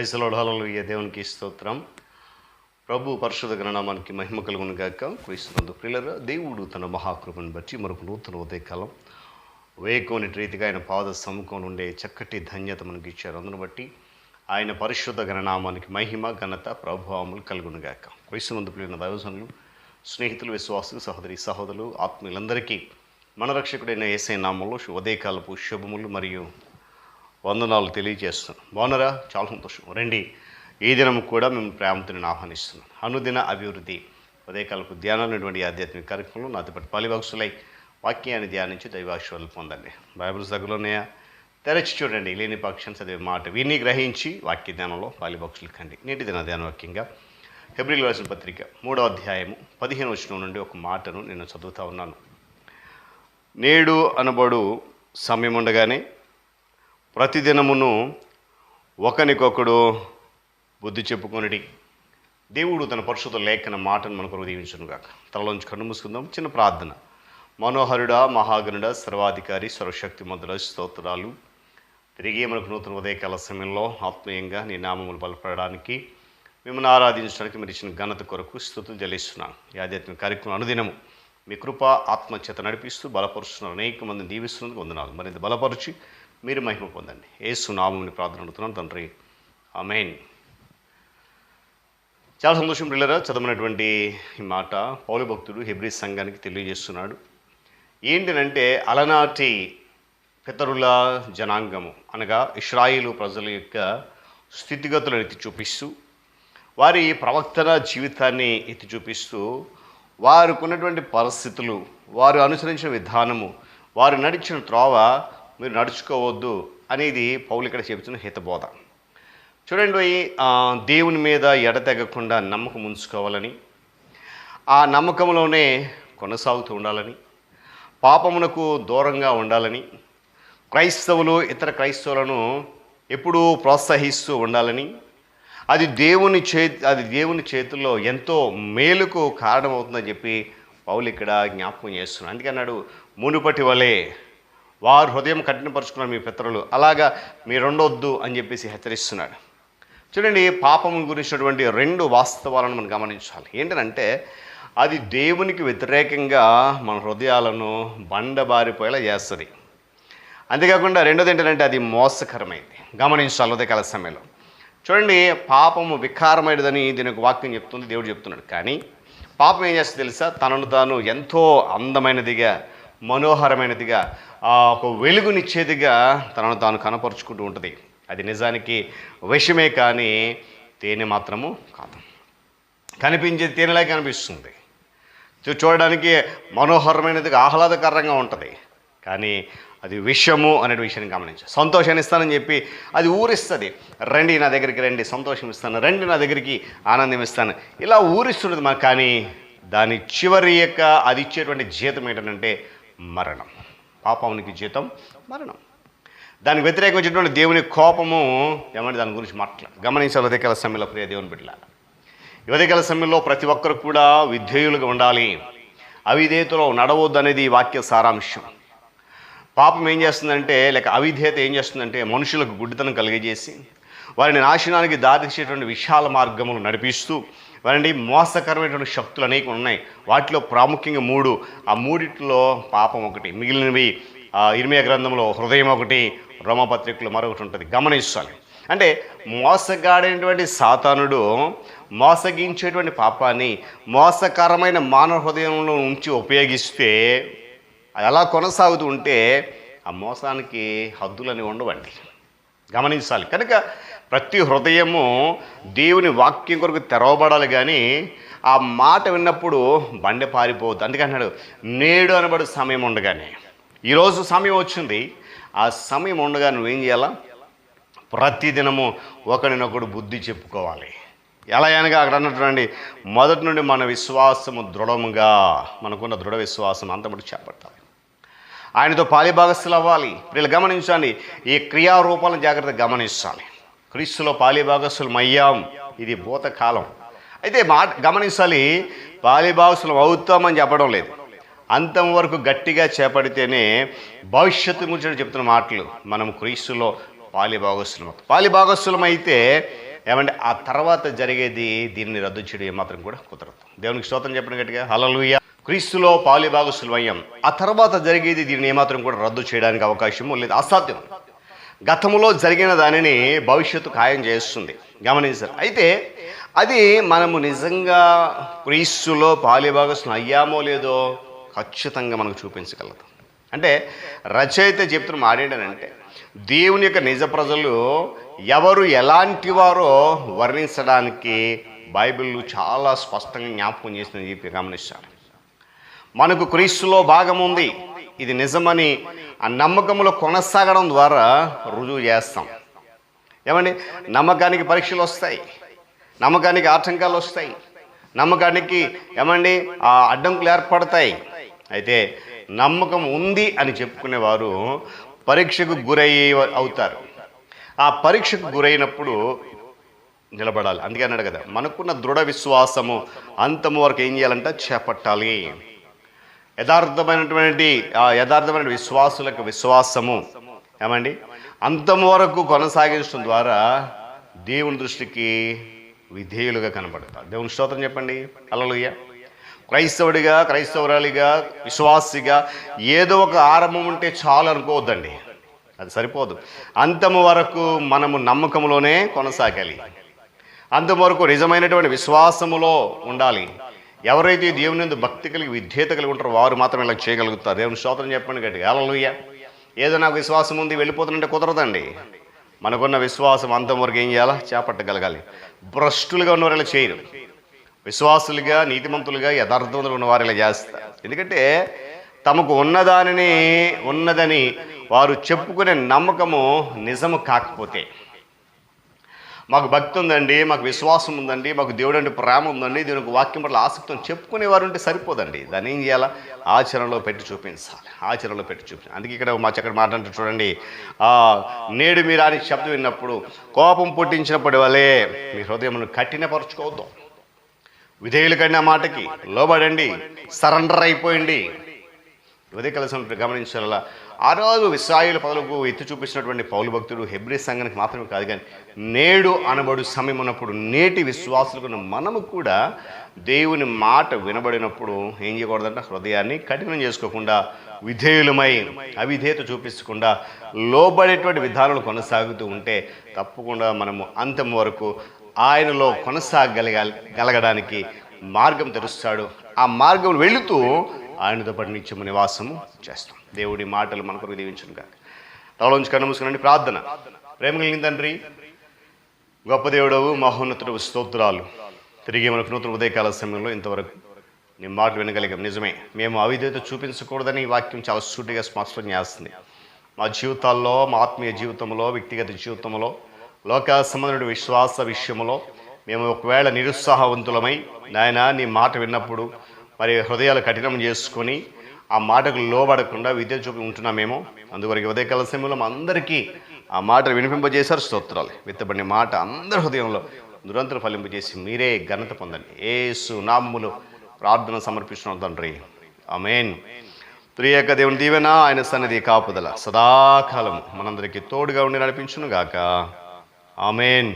ప్రైసలోడాలలో ఏ దేవునికి స్తోత్రం. ప్రభు పరిశుద్ధ గణనామానికి మహిమ కలుగును గాక. క్రీస్తునందు ప్రియులరా దేవుడు తన మహాకృపను బట్టి మరొక నూతన ఉదయకాలం వేకోని రీతిగా ఆయన పాద సముఖంలో ఉండే చక్కటి ధన్యత మనకి ఇచ్చారు. అందును బట్టి ఆయన పరిశుద్ధ గణనామానికి మహిమ ఘనత ప్రభావములు కలుగును గాక. క్రీస్తునందు ప్రియుల దైవజనులు స్నేహితులు విశ్వాసులు సహోదరి సహోదరులు ఆత్మీయులందరికీ మన రక్షకుడైన ఏసై నామంలో ఉదయకాలపు శుభములు మరియు వందనాలు తెలియజేస్తున్నాను. బాగున్నారా? చాలా సంతోషం. రండి. ఈ దినం కూడా మేము ప్రేమతో ఆహ్వానిస్తున్నాం. అనుదిన అభివృద్ధి ఉదయకాలపు ధ్యానాలైనటువంటి ఆధ్యాత్మిక కార్యక్రమంలో నాతో పాటు పాలిభాక్షులై వాక్యాన్ని ధ్యానించి దైవాశ్వాలు పొందండి. బైబిల్స్ దగ్గరలోనే తెరచి చూడండి. లేని పక్షం చదివే మాట విని గ్రహించి వాక్య ధ్యానంలో పాలిభాక్షులు కండి. నేటి దిన ధ్యాన వాక్యంగా ఫిబ్రిల్ రాసిన పత్రిక మూడో అధ్యాయము పదిహేను వచనం నుండి ఒక మాటను నేను చదువుతా ఉన్నాను. నేడు అనబడు సమయం ఉండగానే ప్రతిదినమును ఒకనికొకడు బుద్ధి చెప్పుకొనిడి. దేవుడు తన పరిశుద్ధ లేఖన మాటను మనకు దీవించునుగాక తలలోంచి కన్ను మూసుకుందాం. చిన్న ప్రార్థన. మనోహరుడా మహాగనుడ సర్వాధికారి సర్వశక్తి మంతుల స్తోత్రాలు. తిరిగి మనకు నూతన ఉదయకాల సమయంలో ఆత్మీయంగా నీ నామములు బలపడడానికి మిమ్మల్ని ఆరాధించడానికి మీరు ఇచ్చిన ఘనత కొరకు స్థుతులు చెల్లిస్తున్నాను ఈ ఆధ్యాత్మిక కార్యక్రమం అనుదినము. మీ కృప ఆత్మచేత నడిపిస్తూ బలపరుస్తున్నారు. అనేక మందిని దీవిస్తున్నందుకు వందనాలు. మరింత బలపరిచి మీరు మహిమ పొందండి. ఏసు నామముని ప్రార్థన అడుగుతున్నాను తండ్రి. అమెయిన్ చాలా సంతోషం పిల్లరా చదవనటువంటి ఈ మాట పౌలు భక్తుడు హెబ్రీ సంఘానికి తెలియజేస్తున్నాడు. ఏంటనంటే అలనాటి పితరుల జనాంగము అనగా ఇస్రాయిలు ప్రజల యొక్క స్థితిగతులను ఎత్తి చూపిస్తూ వారి ప్రవక్తన జీవితాన్ని ఎత్తి చూపిస్తూ వారికి ఉన్నటువంటి పరిస్థితులు వారు అనుసరించిన విధానము వారు నడిచిన త్రోవ మీరు నడుచుకోవద్దు అనేది పౌలు ఇక్కడ చెబుతున్న హితబోధ. చూడండి దేవుని మీద ఎడతెగకుండా నమ్మకం ఉంచుకోవాలని ఆ నమ్మకంలోనే కొనసాగుతూ ఉండాలని పాపమునకు దూరంగా ఉండాలని క్రైస్తవులు ఇతర క్రైస్తవులను ఎప్పుడూ ప్రోత్సహిస్తూ ఉండాలని అది దేవుని చే అది దేవుని చేతుల్లో ఎంతో మేలుకు కారణమవుతుందని చెప్పి పౌలు ఇక్కడ జ్ఞాపకం చేస్తున్నాడు. అందుకన్నాడు మునుపటి వలే వారు హృదయం కఠినపరుచుకున్నారు మీ పితరులు. అలాగా మీరుండొద్దు అని చెప్పేసి హెచ్చరిస్తున్నాడు. చూడండి పాపం గురించినటువంటి రెండు వాస్తవాలను మనం గమనించాలి. ఏంటంటే అది దేవునికి వ్యతిరేకంగా మన హృదయాలను బండబారిపోయేలా చేస్తుంది. అంతేకాకుండా రెండోది ఏంటంటే అది మోసకరమైంది. గమనించాలి ఉదయకాల సమయంలో. చూడండి పాపము వికారమైనదని దీనికి వాక్యం చెప్తుంది దేవుడు చెప్తున్నాడు. కానీ పాపం ఏం చేస్తుంది తెలుసా? తనను తాను ఎంతో అందమైనదిగా మనోహరమైనదిగా ఒక వెలుగునిచ్చేదిగా తనను తాను కనపరుచుకుంటూ ఉంటుంది. అది నిజానికి విషమే కానీ తేనె మాత్రము కాదు. కనిపించే తేనెలా కనిపిస్తుంది. చూ- చూడడానికి మనోహరమైనదిగా ఆహ్లాదకరంగా ఉంటుంది. కానీ అది విషము అనే విషయాన్ని గమనించాలి సంతోషాన్ని ఇస్తానని చెప్పి అది ఊరిస్తుంది. రండి నా దగ్గరికి రండి సంతోషం ఇస్తాను. రండి నా దగ్గరికి ఆనందం ఇస్తాను. ఇలా ఊరిస్తున్నది మాకు కానీ దాని చివరి యొక్క అది ఇచ్చేటువంటి జీతం ఏంటంటే మరణం. పాపానికి జీతం మరణం. దానికి వ్యతిరేకించినటువంటి దేవుని కోపము ఏమంటే దాని గురించి మాట్లాడు. గమనించాలి ఉదయకాల సమయంలో ప్రియ దేవుని బిడ్డ ఉదయకాల సమయంలో ప్రతి ఒక్కరు కూడా విధేయులుగా ఉండాలి. అవిధేయతలో నడవద్దు అనేది ఈ వాక్య సారాంశం. పాపం ఏం చేస్తుందంటే లేక అవిధేయత ఏం చేస్తుందంటే మనుషులకు గుడ్డితనం కలిగజేసి వారిని నాశనానికి దారితీసేటువంటి విశాల మార్గములు నడిపిస్తూ వారిని మోసకరమైనటువంటి శక్తులు అనేక ఉన్నాయి. వాటిలో ప్రాముఖ్యంగా మూడు. ఆ మూడిట్లో పాపం ఒకటి మిగిలినవి ఆ ఇర్మియా గ్రంథంలో హృదయం ఒకటి రోమపత్రికలు మరొకటి ఉంటుంది. గమనించాలి. అంటే మోసగాడైనటువంటి సాతానుడు మోసగించేటువంటి పాపాన్ని మోసకరమైన మానవ హృదయంలో ఉంచి ఉపయోగిస్తే అది అలా కొనసాగుతూ ఉంటే ఆ మోసానికి హద్దులని ఉండవండి. గమనించాలి. కనుక ప్రతి హృదయము దేవుని వాక్యం కొరకు తెరవబడాలి కానీ ఆ మాట విన్నప్పుడు బండి పారిపోవద్దు. అందుకే అన్నాడు నేడు అనబడు సమయం ఉండగానే. ఈరోజు సమయం వచ్చింది. ఆ సమయం ఉండగా నువ్వేం చేయాలా? ప్రతిదినము ఒకరినొకడు బుద్ధి చెప్పుకోవాలి. ఎలా అనగా అక్కడ అన్నటువంటి మొదటి నుండి మన విశ్వాసము దృఢముగా మనకున్న దృఢ విశ్వాసం అంతమటి చేపట్టాలి. ఆయనతో పాలిభాగస్తులు అవ్వాలి. వీళ్ళు గమనించండి ఈ క్రియారూపాలను జాగ్రత్తగా గమనించాలి. క్రీస్తులో పాలిభాగస్సులం అయ్యాం ఇది భూతకాలం. అయితే మా గమనించాలి పాలిభాగస్తులం అవుతామని చెప్పడం లేదు. అంతం వరకు గట్టిగా చేపడితేనే భవిష్యత్తు గురించి చెప్తున్న మాటలు. మనం క్రీస్తులో పాలిభాగస్తులం పాలిభాగస్తులం అయితే ఏమంటే ఆ తర్వాత జరిగేది దీన్ని రద్దు చేయడం ఏమాత్రం కూడా కుదరదు. దేవునికి స్తోత్రం చెప్పిన గట్టిగా. హలలుయ క్రీస్తులో పాలిభాగస్వయం ఆ తర్వాత జరిగేది దీన్ని ఏమాత్రం కూడా రద్దు చేయడానికి అవకాశము లేదు. అసాధ్యం. గతంలో జరిగిన దానిని భవిష్యత్తు ఖాయం చేస్తుంది. గమనించారు. అయితే అది మనము నిజంగా క్రీస్తులో పాలిభాగస్వం అయ్యామో లేదో ఖచ్చితంగా మనకు చూపించగలదు. అంటే రచయిత చెప్తున్న మాట దేవుని యొక్క నిజ ప్రజలు ఎవరు ఎలాంటి వారో వర్ణించడానికి బైబిల్ చాలా స్పష్టంగా జ్ఞాపకం చేసిందని చెప్పి గమనిస్తారు. మనకు క్రీస్తులో భాగం ఉంది. ఇది నిజమని ఆ నమ్మకంలో కొనసాగడం ద్వారా రుజువు చేస్తాం. ఏమండి? నమ్మకానికి పరీక్షలు వస్తాయి. నమ్మకానికి ఆటంకాలు వస్తాయి. నమ్మకానికి ఏమండి? ఆ అడ్డంకులు ఏర్పడతాయి. అయితే నమ్మకం ఉంది అని చెప్పుకునేవారు పరీక్షకు గురయ్యే అవుతారు. ఆ పరీక్షకు గురైనప్పుడు నిలబడాలి. అందుకే అన్నాడు కదా మనకున్న దృఢ విశ్వాసము అంతము వరకు ఏం చేయాలంట? చేపట్టాలి. యథార్థమైనటువంటి యథార్థమైన విశ్వాసులకు విశ్వాసము. ఏమండి? అంతం వరకు కొనసాగించడం ద్వారా దేవుని దృష్టికి విధేయులుగా కనబడతారు. దేవుని స్తోత్రం చెప్పండి. అలలుయ్య క్రైస్తవుడిగా క్రైస్తవురాలిగా విశ్వాసిగా ఏదో ఒక ఆరంభం ఉంటే చాలు అనుకోవద్దండి. అది సరిపోదు. అంతము వరకు మనము నమ్మకంలోనే కొనసాగాలి. అంతవరకు నిజమైనటువంటి విశ్వాసములో ఉండాలి. ఎవరైతే దేవుని భక్తి కలిగి విధేయత కలిగి ఉంటారో వారు మాత్రం ఇలా చేయగలుగుతారు. దేవుని స్తోత్రం చెప్పండి గట్టి హల్లెలూయ. ఏదో నాకు విశ్వాసం ఉంది వెళ్ళిపోతుందంటే కుదరదండి. మనకున్న విశ్వాసం అంతవరకు ఏం చేయాలా? చేపట్టగలగాలి. భ్రష్టులుగా ఉన్నవారు ఇలా చేయరు. విశ్వాసులుగా నీతిమంతులుగా యథార్థవంతులు ఉన్న వారు ఇలా చేస్తారు. ఎందుకంటే తమకు ఉన్నదానిని ఉన్నదని వారు చెప్పుకునే నమ్మకము నిజము కాకపోతే మాకు భక్తి ఉందండి మాకు విశ్వాసం ఉందండి మాకు దేవుడు అంటే ప్రేమ ఉందండి దీనికి వాక్యం పట్ల ఆసక్తి ఉంది చెప్పుకునేవారు ఉంటే సరిపోదండి. దాన్ని ఏం చేయాలా? ఆచరణలో పెట్టి చూపించాలి. ఆచరణలో పెట్టి చూపించాలి. అందుకే ఇక్కడ మా చక్కటి మాట్లాడుతూ చూడండి. నేడు మీరు అని శబ్దం విన్నప్పుడు కోపం పుట్టించినప్పటి వలే మీ హృదయం కఠినపరుచుకోవద్దు. విధేయులు కన్నా మాటకి లోబడండి సరెండర్ అయిపోయింది ఉదయ కలిసి గమనించాల ఆ రోజు విశ్రాయుల పదలకు ఎత్తి చూపించినటువంటి పౌలు భక్తుడు హెబ్రి సంఘానికి మాత్రమే కాదు కానీ నేడు అనబడు సమయం ఉన్నప్పుడు నేటి విశ్వాసులకు మనము కూడా దేవుని మాట వినబడినప్పుడు ఏం చేయకూడదంటే? హృదయాన్ని కఠినం చేసుకోకుండా విధేయులమై అవిధేయత చూపించకుండా లోబడేటువంటి విధానాలు కొనసాగుతూ ఉంటే తప్పకుండా మనము అంతం వరకు ఆయనలో కొనసాగలగాలి గలగడానికి మార్గం తెరుస్తాడు. ఆ మార్గం వెళుతూ ఆయనతో పాటు నిత్యము నివాసము చేస్తాం. దేవుడి మాటలు మన కొరకు దీవించను కాక తలలోంచి కన్ను మూసుకునండి ప్రార్థన. ప్రేమ కలిగిన తండ్రి గొప్ప దేవుడవు మహోన్నతుడు స్తోత్రాలు. తిరిగి మనకు నూతన ఉదయకాల సమయంలో ఇంతవరకు నీ మాట వినగలిగాం. నిజమే మేము అవిధేత చూపించకూడదని వాక్యం చాలా సూటిగా స్పష్టం చేస్తుంది. మా జీవితాల్లో మా ఆత్మీయ జీవితంలో వ్యక్తిగత జీవితంలో లోక సంబంధుడు విశ్వాస విషయంలో మేము ఒకవేళ నిరుత్సాహవంతులమై నాయన నీ మాట విన్నప్పుడు మరి హృదయాలు కఠినం చేసుకొని ఆ మాటకు లోబడకుండా విద్య చూపి ఉంటున్నామేమో. అందువరకు ఉదయకాల సమయంలో మా అందరికీ ఆ మాట వినిపింపజేశారు స్తోత్రాలు. విత్తబడిన మాట అందరి హృదయంలో నిరంతరం ఫలింపజేసి మీరే ఘనత పొందండి. ఏసు నామ్ములు ప్రార్థన సమర్పించిన తండ్రి. అమేన్ ప్రియక దేవుని దీవెన ఆయన సన్నిధి కాపుదల సదాకాలం మనందరికీ తోడుగా ఉండి నడిపించును గాక ఆమెన్.